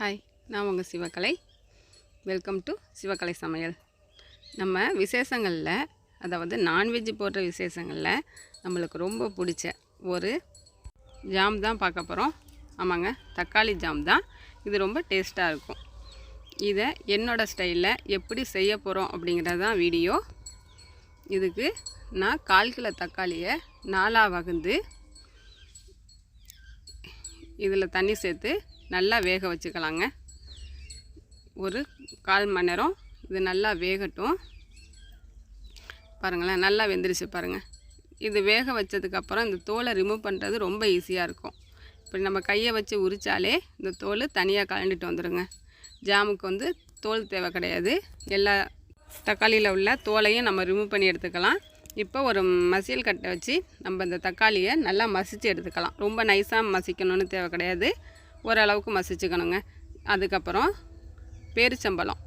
Hi நான் உங்கள் Sivakalai. Welcome to Sivakalai சமையல். நம்ம விசேஷங்களில் அதாவது நான்வெஜ் போடுற விசேஷங்களில் நம்மளுக்கு ரொம்ப பிடிச்ச ஒரு ஜாம் தான் பார்க்க போகிறோம் ஆமாங்க தக்காளி ஜாம் தான். இது ரொம்ப டேஸ்ட்டாக இருக்கும். இதை என்னோடய ஸ்டைலில் எப்படி செய்ய போகிறோம் அப்படிங்கிறது தான் வீடியோ. இதுக்கு நான் கால் கிலோ தக்காளியை நாலாக வகுந்து இதில் தண்ணி சேர்த்து நல்லா வேக வச்சுக்கலாங்க. ஒரு கால் மணி நேரம் இது நல்லா வேகட்டும். பாருங்களேன் நல்லா வெந்துருச்சு பாருங்கள் இது வேக வச்சதுக்கப்புறம் இந்த தோலை ரிமூவ் பண்ணுறது ரொம்ப ஈஸியாக இருக்கும். இப்படி நம்ம கையை வச்சு உரித்தாலே இந்த தோல் தனியாக கலண்டுட்டு வந்துடுங்க ஜாமுக்கு வந்து தோல் தேவை கிடையாது. எல்லா தக்காளியில் உள்ள தோலையும் நம்ம ரிமூவ் பண்ணி எடுத்துக்கலாம். இப்போ ஒரு மசியல் கட்டை வச்சு நம்ம இந்த தக்காளியை நல்லா மசித்து எடுத்துக்கலாம். ரொம்ப நைஸாக மசிக்கணும்னு தேவை கிடையாது. ஓரளவுக்கு மசிச்சுக்கணுங்க. அதுக்கப்புறம் பேரிச்சம்பழம்.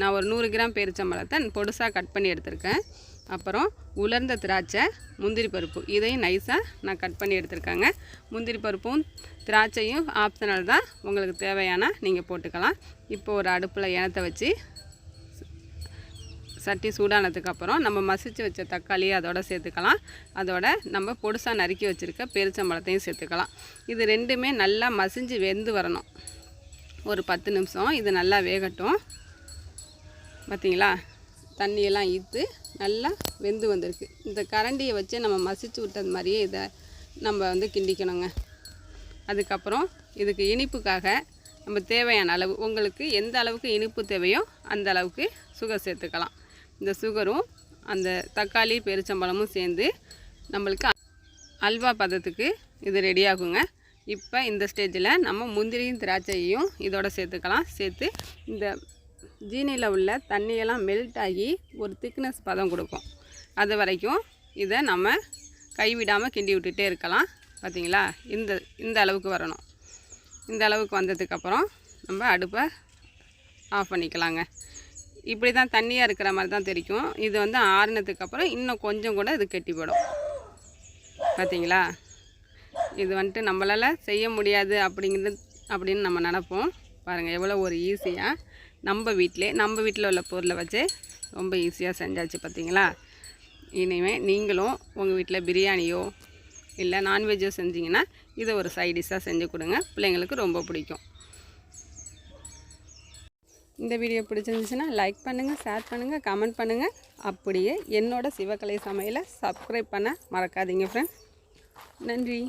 நான் ஒரு நூறு கிராம் பேரிச்சம்பழத்தை பொடுசாக கட் பண்ணி எடுத்திருக்கேன். அப்புறம் உலர்ந்த திராட்சை முந்திரி பருப்பு. இதையும் நைஸாக நான் கட் பண்ணி எடுத்திருக்கேங்க. முந்திரி பருப்பும் திராட்சையும் ஆப்ஷனல் தான். உங்களுக்கு தேவையான நீங்கள் போட்டுக்கலாம். இப்போ ஒரு அடுப்பில் இனத்தை வச்சு சட்டி சூடானதுக்கப்புறம் நம்ம மசிச்சு வச்ச தக்காளியை அதோட சேர்த்துக்கலாம். அதோட நம்ம பொடுசாக நறுக்கி வச்சுருக்க பெருச்சம்பழத்தையும் சேர்த்துக்கலாம். இது ரெண்டுமே நல்லா மசிஞ்சு வெந்து வரணும். ஒரு பத்து நிமிஷம். இது நல்லா வேகட்டும். பார்த்தீங்களா தண்ணியெல்லாம் ஈர்த்து நல்லா வெந்து வந்திருக்கு. இந்த கரண்டியை வச்சு நம்ம மசித்து விட்டது மாதிரியே இதை நம்ம வந்து கிண்டிக்கணுங்க. அதுக்கப்புறம் இதுக்கு இனிப்புக்காக நம்ம தேவையான அளவு உங்களுக்கு எந்த அளவுக்கு இனிப்பு தேவையோ அந்த அளவுக்கு சுகர் சேர்த்துக்கலாம். இந்த சுகரும் அந்த தக்காளி பெருச்சம்பழமும் சேர்ந்து நம்மளுக்கு அல்வா பதத்துக்கு இது ரெடியாகுங்க இப்போ இந்த ஸ்டேஜில் நம்ம முந்திரியும் திராட்சையும் இதோட சேர்த்துக்கலாம். சேர்த்து இந்த ஜீனியில் உள்ள தண்ணியெல்லாம் மெல்ட் ஆகி ஒரு திக்னஸ் பதம் கொடுக்கும். அது வரைக்கும் இதை நம்ம கைவிடாமல் கிண்டி விட்டுட்டே இருக்கலாம். பார்த்தீங்களா இந்த இந்த அளவுக்கு வரணும். இந்த அளவுக்கு வந்ததுக்கப்புறம் நம்ம அடுப்பை ஆஃப் பண்ணிக்கலாங்க. இப்படி தான் தண்ணியாக இருக்கிற மாதிரி தான் தெரிக்கும். இது வந்து ஆறுனதுக்கப்புறம் இன்னும் கொஞ்சம் கூட இது கட்டி போடும். பார்த்தீங்களா இது வந்துட்டு நம்மளால் செய்ய முடியாது அப்படிங்கிறது அப்படின்னு நம்ம நினப்போம். பாருங்கள் எவ்வளோ ஒரு ஈஸியாக நம்ம வீட்டிலே நம்ம வீட்டில் உள்ள பொருளை வச்சு ரொம்ப ஈஸியாக செஞ்சாச்சு பார்த்தீங்களா இனிமேல் நீங்களும் உங்கள் வீட்டில் பிரியாணியோ இல்லை நான்வெஜ்ஜோ செஞ்சிங்கன்னா இதை ஒரு சைட் டிஷ்ஷாக செஞ்சு கொடுங்க. பிள்ளைங்களுக்கு ரொம்ப பிடிக்கும். இந்த வீடியோ பிடிச்சிருந்துச்சுன்னா லைக் பண்ணுங்கள் ஷேர் பண்ணுங்கள் கமெண்ட் பண்ணுங்கள் அப்படியே என்னோட சிவகலை சமையலை சப்ஸ்கிரைப் பண்ண மறக்காதீங்க ஃப்ரெண்ட்ஸ் நன்றி.